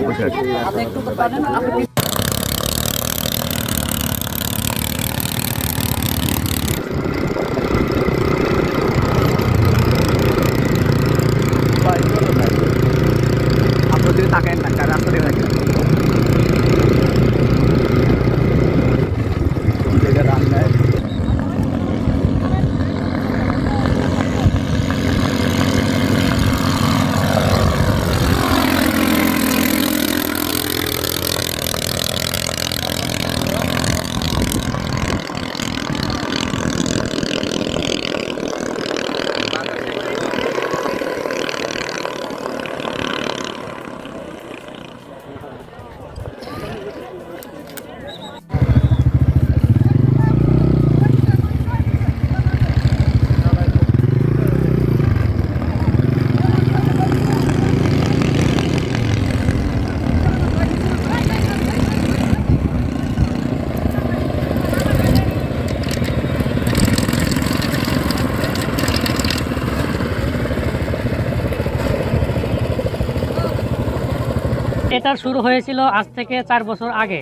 উপর আপনার দিকে তাকায় না কারণ দিয়ে থাকে এটা শুরু হয়েছিল আজ থেকে চার বছর আগে।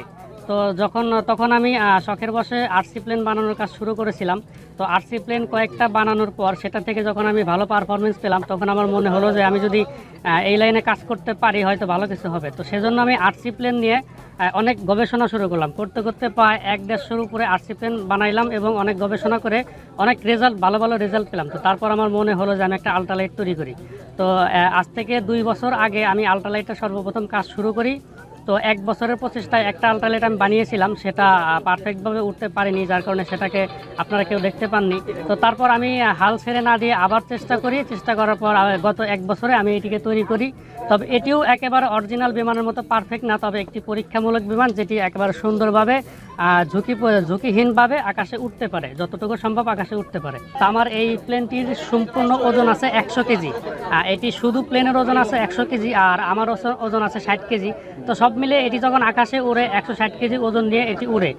তো যখন, তখন আমি শখের বসে আরসি প্লেন বানানোর কাজ শুরু করেছিলাম। তো আরসি প্লেন কয়েকটা বানানোর পর সেটা থেকে যখন আমি ভালো পারফরমেন্স পেলাম, তখন আমার মনে হলো যে আমি যদি এই লাইনে কাজ করতে পারি, হয়তো ভালো কিছু হবে। তো সেজন্য আমি আরসি প্লেন নিয়ে অনেক গবেষণা শুরু করলাম। করতে করতে প্রায় এক দেড়শোর উপরে আরসি পেন বানাইলাম এবং অনেক গবেষণা করে অনেক রেজাল্ট ভালো ভালো রেজাল্ট পেলাম। তো তারপর আমার মনে হলো যে আমি একটা আল্ট্রালাইট তৈরি করি। তো আজ থেকে দুই বছর আগে আমি আল্ট্রালাইটটা সর্বপ্রথম কাজ শুরু করি। তো এক বছরের প্রচেষ্টায় একটা আল্ট্রালাইট আমি বানিয়েছিলাম, সেটা পারফেক্টভাবে উঠতে পারিনি, যার কারণে সেটাকে আপনারা কেউ দেখতে পাননি। তো তারপর আমি হাল ছেড়ে না দিয়ে আবার চেষ্টা করি, চেষ্টা করার পর গত এক বছরে আমি এটিকে তৈরি করি। তবে এটিও একেবারে অরিজিনাল বিমানের মতো পারফেক্ট না, তবে একটি পরীক্ষামূলক বিমান, যেটি একেবারে সুন্দরভাবে ঝুঁকি ঝুঁকিহীনভাবে আকাশে উঠতে পারে, যতটুকু সম্ভব আকাশে উঠতে পারে। তো আমার এই প্লেনটির সম্পূর্ণ ওজন আছে একশো কেজি। এটি শুধু প্লেনের ওজন আছে একশো কেজি, আর আমার ওজন আছে ষাট কেজি। তো সব মিলে এটি যখন আকাশে উড়ে একশো ষাট কেজি ওজন নিয়ে এটি উড়ে।